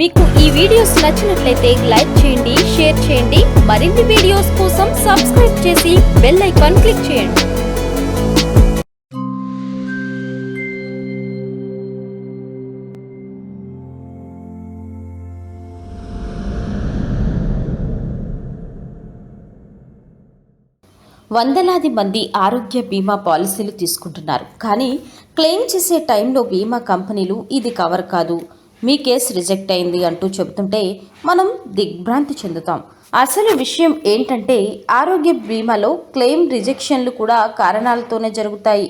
మీకు ఈ వీడియోస్ నచ్చినట్లయితే లైక్ చేయండి షేర్ చేయండి. మరిన్ని వీడియోస్ కోసం సబ్స్క్రైబ్ చేసి బెల్ ఐకాన్ క్లిక్ చేయండి. వందలాది మంది ఆరోగ్య బీమా పాలసీలు తీసుకుంటున్నారు. కానీ క్లెయిమ్ చేసే టైంలో బీమా కంపెనీలు ఇది కవర్ కాదు. మీ కేసు రిజెక్ట్ అయింది అంటూ చెబుతుంటే మనం దిగ్భ్రాంతి చెందుతాం. అసలు విషయం ఏంటంటే ఆరోగ్య బీమాలో క్లెయిమ్ రిజెక్షన్లు కూడా కారణాలతోనే జరుగుతాయి.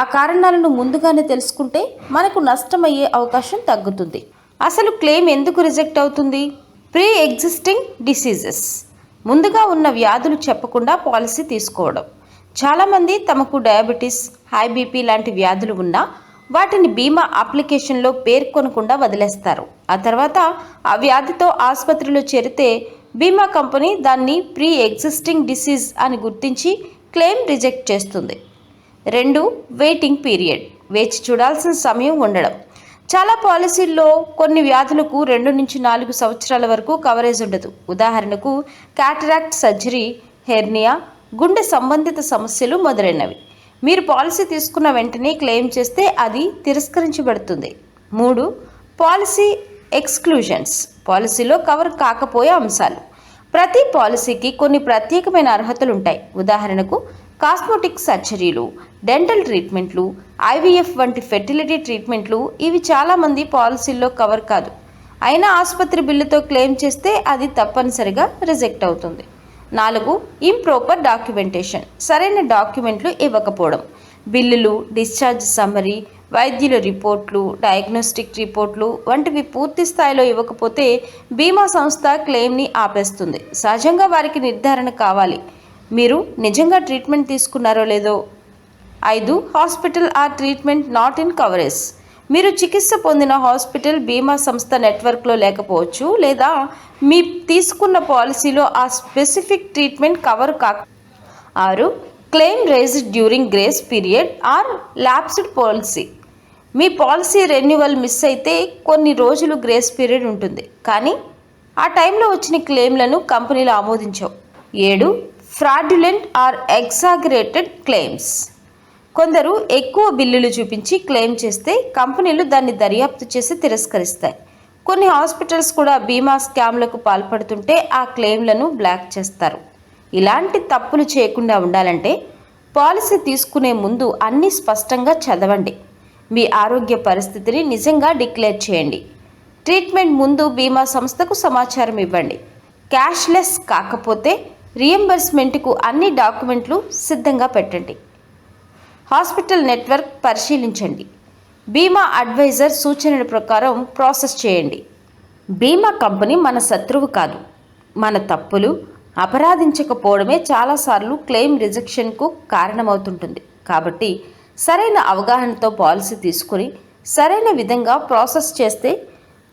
ఆ కారణాలను ముందుగానే తెలుసుకుంటే మనకు నష్టమయ్యే అవకాశం తగ్గుతుంది. అసలు క్లెయిమ్ ఎందుకు రిజెక్ట్ అవుతుంది? Pre existing diseases. ముందుగా ఉన్న వ్యాధులు చెప్పకుండా పాలసీ తీసుకోవడం. చాలామంది తమకు డయాబెటీస్ హై బీపీ లాంటి వ్యాధులు ఉన్నా వాటిని బీమా అప్లికేషన్లో పేర్కొనకుండా వదిలేస్తారు. ఆ తర్వాత ఆ వ్యాధితో ఆసుపత్రిలో చేరితే బీమా కంపెనీ దాన్ని ప్రీ ఎగ్జిస్టింగ్ డిసీజ్ అని గుర్తించి క్లెయిమ్ రిజెక్ట్ చేస్తుంది. రెండు వెయిటింగ్ పీరియడ్. వేచి చూడాల్సిన సమయం ఉండడం. చాలా పాలసీల్లో కొన్ని వ్యాధులకు రెండు నుంచి నాలుగు సంవత్సరాల వరకు కవరేజ్ ఉండదు. ఉదాహరణకు క్యాటరాక్ట్ సర్జరీ హెర్నియా గుండె సంబంధిత సమస్యలు మొదలైనవి. మీరు పాలసీ తీసుకున్న వెంటనే క్లెయిమ్ చేస్తే అది తిరస్కరించబడుతుంది. మూడు పాలసీ ఎక్స్క్లూజన్స్ పాలసీలో కవర్ కాకపోయే అంశాలు. ప్రతి పాలసీకి కొన్ని ప్రత్యేకమైన అర్హతలు ఉంటాయి ఉదాహరణకు కాస్మోటిక్ సర్జరీలు డెంటల్ ట్రీట్మెంట్లు ఐవీఎఫ్ వంటి ఫెర్టిలిటీ ట్రీట్మెంట్లు ఇవి చాలామంది పాలసీల్లో కవర్ కాదు. అయినా ఆసుపత్రి బిల్లుతో క్లెయిమ్ చేస్తే అది తప్పనిసరిగా రిజెక్ట్ అవుతుంది. నాలుగు ఇంప్రాపర్ డాక్యుమెంటేషన్ సరైన డాక్యుమెంట్లు ఇవ్వకపోవడం. బిల్లులు డిశ్చార్జ్ సమ్మరీ వైద్యుల రిపోర్ట్లు డయాగ్నోస్టిక్ రిపోర్ట్లు వంటివి పూర్తి స్థాయిలో ఇవ్వకపోతే బీమా సంస్థ క్లెయిమ్ని ఆపేస్తుంది. సహజంగా వారికి నిర్ధారణ కావాలి. మీరు నిజంగా ట్రీట్మెంట్ తీసుకున్నారో లేదో? ఐదు hospital or treatment not in coverage. మీరు చికిత్స పొందిన హాస్పిటల్ బీమా సంస్థ నెట్వర్క్లో లేకపోవచ్చు లేదా మీ తీసుకున్న పాలసీలో ఆ స్పెసిఫిక్ ట్రీట్మెంట్ కవర్ కా ఆరు claim raised during grace period or lapsed policy. Me policy renewal miss అయితే కొన్ని రోజులు గ్రేస్ పీరియడ్ ఉంటుంది. కానీ ఆ టైంలో వచ్చిన క్లెయిమ్లను కంపెనీలు ఆమోదించవు. ఏడు ఫ్రాడ్యులెంట్ ఆర్ ఎగ్జాగరేటెడ్ క్లెయిమ్స్. కొందరు ఎక్కువ బిల్లులు చూపించి క్లెయిమ్ చేస్తే కంపెనీలు దాన్ని దర్యాప్తు చేసి తిరస్కరిస్తాయి. కొన్ని హాస్పిటల్స్ కూడా బీమా స్కామ్లకు పాల్పడుతుంటే ఆ క్లెయిమ్లను బ్లాక్ చేస్తారు. ఇలాంటి తప్పులు చేయకుండా ఉండాలంటే పాలసీ తీసుకునే ముందు అన్నీ స్పష్టంగా చదవండి. మీ ఆరోగ్య పరిస్థితిని నిజంగా డిక్లేర్ చేయండి. ట్రీట్మెంట్ ముందు బీమా సంస్థకు సమాచారం ఇవ్వండి. క్యాష్లెస్ కాకపోతే రియంబర్స్మెంట్కు అన్ని డాక్యుమెంట్లు సిద్ధంగా పెట్టండి. హాస్పిటల్ నెట్వర్క్ పరిశీలించండి. బీమా అడ్వైజర్ సూచనల ప్రకారం ప్రాసెస్ చేయండి. బీమా కంపెనీ మన శత్రువు కాదు. మన తప్పులు అపరాధించకపోవడమే చాలాసార్లు క్లెయిమ్ రిజెక్షన్కు కారణమవుతుంటుంది. కాబట్టి సరైన అవగాహనతో పాలసీ తీసుకుని సరైన విధంగా ప్రాసెస్ చేస్తే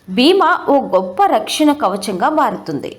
బీమా ఓ గొప్ప రక్షణ కవచంగా మారుతుంది.